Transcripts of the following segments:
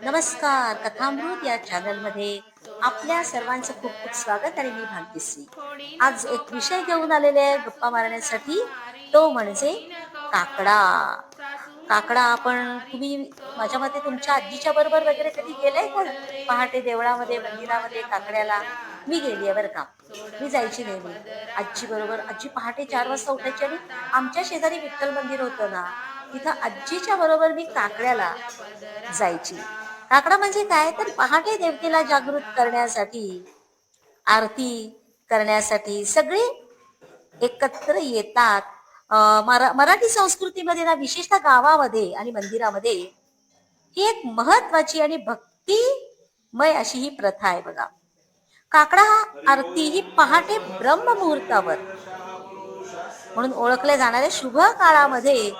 नमस्कार कथामृत या चॅनलमध्ये आपल्या सर्वांचं खूप खूप स्वागत आणि मी भाग्यश्री. आज एक विषय घेऊन आलेले आहे गप्पा मारण्यासाठी. तो म्हणजे काकडा. काकडा आपण तुम्ही माझ्या मते तुमच्या आजीच्या बरोबर वगैरे कधी गेलाय का? पहाटे देवळामध्ये मंदिरामध्ये काकड्याला? मी गेली आहे बरं का. मी जायची नेहमी. आजी बरोबर. आजी पहाटे चार वाजता उठायची आणि आमच्या शेजारी विठ्ठल मंदिर होतं ना. तिथं आजीच्या बरोबर मी काकड्याला जायची. काकडा म्हणजे काय? तर पहाटे देवतेला जागृत करण्यासाठी आरती करण्यासाठी सगळे एकत्र येतात. मरा मराठी संस्कृतीमध्ये ना विशेषतः गावामध्ये आणि मंदिरामध्ये ही एक महत्वाची आणि भक्तिमय अशी ही प्रथा आहे बघा. काकडा आरती ही पहाटे ब्रह्म मुहूर्तावर म्हणून ओळखल्या जाणाऱ्या शुभ काळामध्ये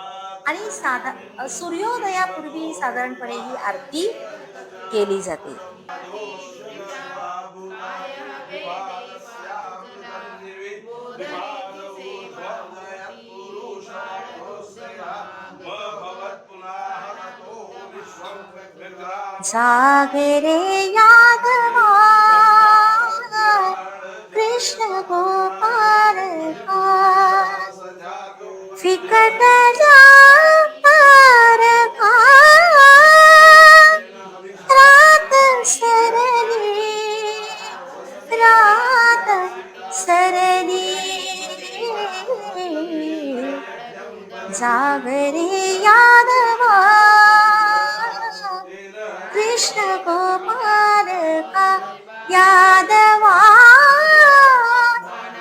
आणि साधा सूर्योदयापूर्वी साधारणपणे ही आरती केली जाते. जागरे यादवा जागरे यादवा कृष्ण गोपाल का यादवा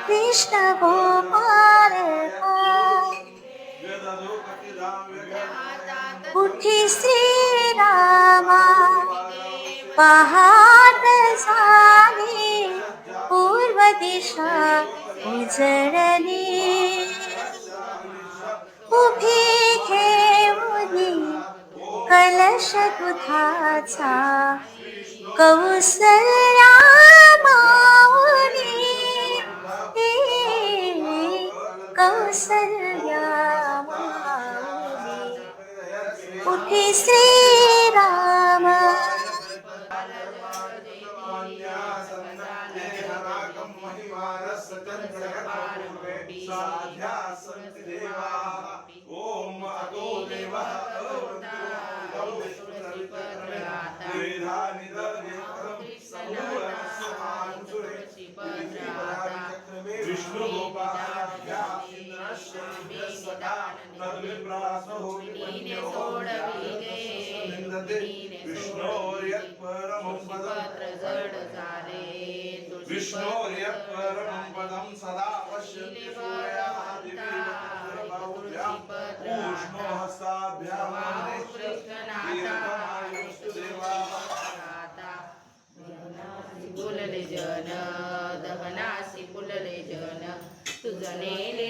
कृष्ण गोपाल का उठी श्रीरामा पहाट झाली पूर्व दिशा उजळली कलश दुधाचा कौसल्या माऊली कौसल्या माऊली उठी श्रीराम. साध्या विष्णोर्यत्परमं पदम् विष्णोर्यत्परमं पदं सदा पश्यति सूर्यादिवीर्यबाहुभ्याम् ऊष्णो हस्ताभ्याम् देवाः फुलले जन दहनासी पुलले जन तुझ नेले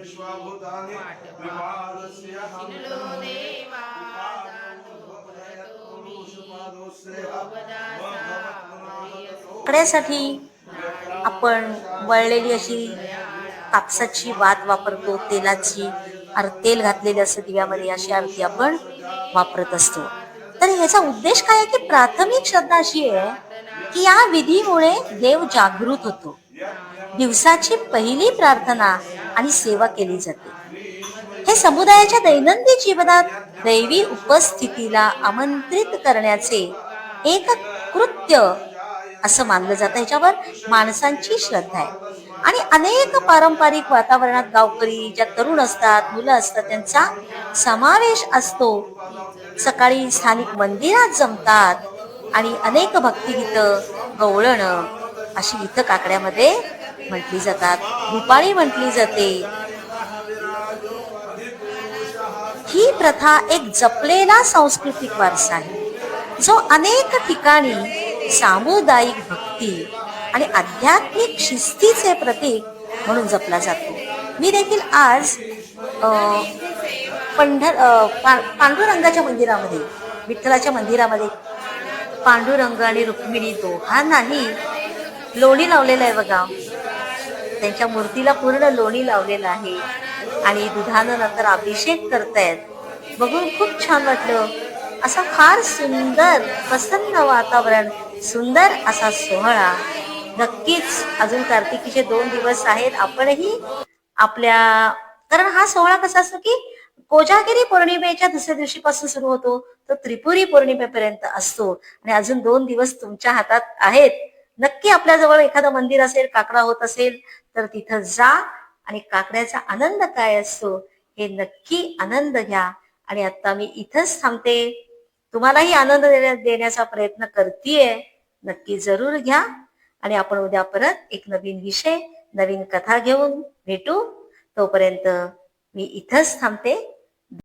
विश्वभूतानि काकड्यासाठी आपण वळलेली अशी कापसाची वात वापरतो तेलाची अर तेल घातलेली असते दिव्यामध्ये अशी आरती आपण वापरत असतो. तर याचा उद्देश काय आहे की प्राथमिक श्रद्धा अशी आहे की या विधीमुळे देव जागृत होतो. दिवसाची पहिली प्रार्थना आणि सेवा केली जाते. हे समुदायाच्या दैनंदिन जीवनात दैवी उपस्थितीला आमंत्रित करण्याचे एक कृत्य असं मानलं जातं. ह्याच्यावर माणसांची श्रद्धा आहे. आणि अनेक पारंपरिक वातावरणात गावकरी ज्या तरुण असतात मुलं असतात त्यांचा समावेश असतो. सकाळी स्थानिक मंदिरात जमतात आणि अनेक भक्तिगीतं गवळणं अशी इथं काकड्यामध्ये म्हटली जातात. भूपाळी म्हटली जाते. ही प्रथा एक जपलेला सांस्कृतिक वारसा आहे. जो अनेक ठिकाणी सामुदायिक भक्ती आणि आध्यात्मिक शिस्तीचे प्रतीक म्हणून जपला जातो. मी देखील आज पंढर पांडुरंगाच्या मंदिरामध्ये विठ्ठलाच्या मंदिरामध्ये पांडुरंग आणि रुक्मिणी दोघांनाही लोणी लावलेलं आहे बघा. त्यांच्या मूर्तीला पूर्ण लोणी लावलेलं आहे. आणि दुधानं नंतर अभिषेक करतायत. बघून खूप छान वाटलं. असा फार सुंदर प्रसन्न वातावरण सुंदर असा सोहळा. नक्कीच अजून कार्तिकीचे दोन दिवस आहेत. आपणही आपल्या कारण हा सोहळा कसा असतो की कोजागिरी पौर्णिमेच्या दुसऱ्या दिवशीपासून सुरू होतो. तो त्रिपुरी पौर्णिमेपर्यंत असतो. आणि अजून दोन दिवस तुमच्या हातात आहेत. नक्की आपल्याजवळ एखादं मंदिर असेल काकडा होत असेल तर तिथं जा आणि काकड्याचा आनंद काय असतो हे नक्की आनंद घ्या. आणि आता मी इथंच थांबते. तुम्हालाही आनंद देण्याचा प्रयत्न करतीये नक्की जरूर घ्या. आणि आपण उद्या परत एक नवीन विषय नवीन कथा घेऊन भेटू. तोपर्यंत मी इथंच थांबते.